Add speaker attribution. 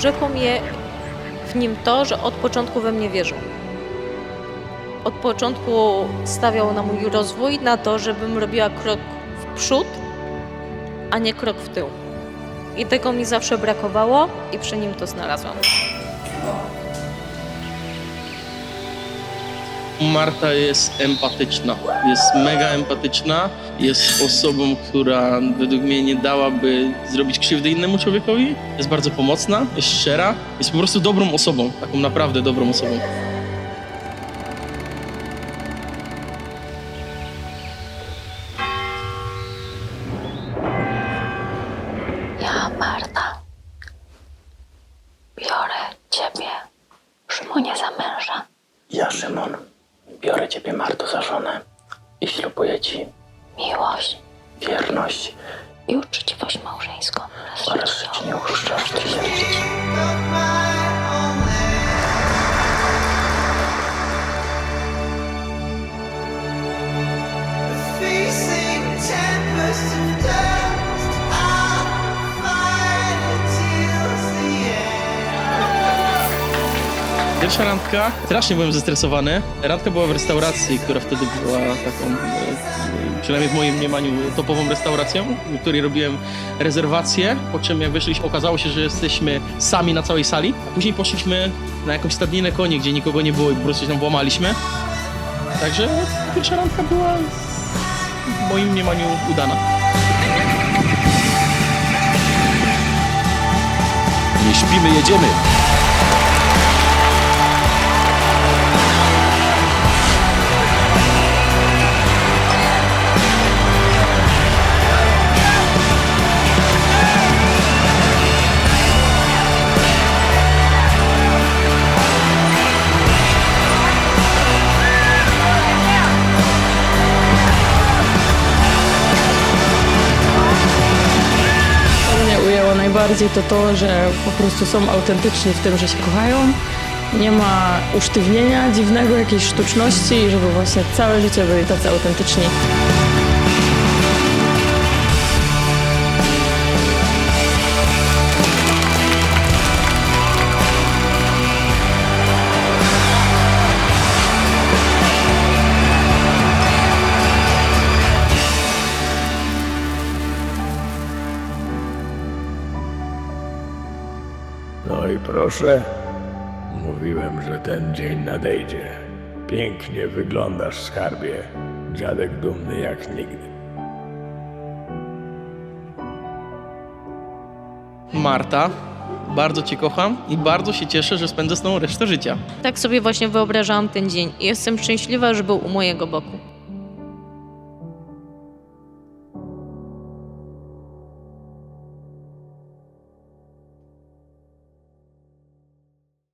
Speaker 1: urzekło mnie w nim to, że od początku we mnie wierzył. Od początku stawiał na mój rozwój, na to, żebym robiła krok w przód, a nie krok w tył. I tego mi zawsze brakowało i przy nim to znalazłam.
Speaker 2: Marta jest empatyczna, jest mega empatyczna, jest osobą, która według mnie nie dałaby zrobić krzywdy innemu człowiekowi, jest bardzo pomocna, jest szczera, jest po prostu dobrą osobą, taką naprawdę dobrą osobą.
Speaker 3: Ja, Marta, biorę ciebie, Szymonie, za męża.
Speaker 4: Ja, Szymon, biorę Ciebie, Marto, za żonę i ślubuję Ci
Speaker 3: Miłość.
Speaker 4: wierność.
Speaker 3: I uczciwość małżeńską.
Speaker 4: Oraz że Ci nie śmierci.
Speaker 2: Pierwsza randka, strasznie byłem zestresowany. Randka była w restauracji, która wtedy była taką, e, przynajmniej w moim mniemaniu, topową restauracją, w której robiłem rezerwację, po czym jak wyszliśmy, okazało się, że jesteśmy sami na całej sali, a później poszliśmy na jakąś stadninę koni, gdzie nikogo nie było i po prostu się tam włamaliśmy. Także pierwsza randka była w moim mniemaniu udana.
Speaker 5: Nie śpimy, jedziemy.
Speaker 6: Ujęło najbardziej to to, że po prostu są autentyczni w tym, że się kochają. Nie ma usztywnienia dziwnego, jakiejś sztuczności żeby właśnie całe życie byli tacy autentyczni.
Speaker 7: No i proszę, mówiłem, że ten dzień nadejdzie. Pięknie wyglądasz, skarbie. Dziadek dumny jak nigdy.
Speaker 2: Marta, bardzo Cię kocham i bardzo się cieszę, że spędzę z Tobą resztę życia.
Speaker 1: Tak sobie właśnie wyobrażałam ten dzień i jestem szczęśliwa, że był u mojego boku.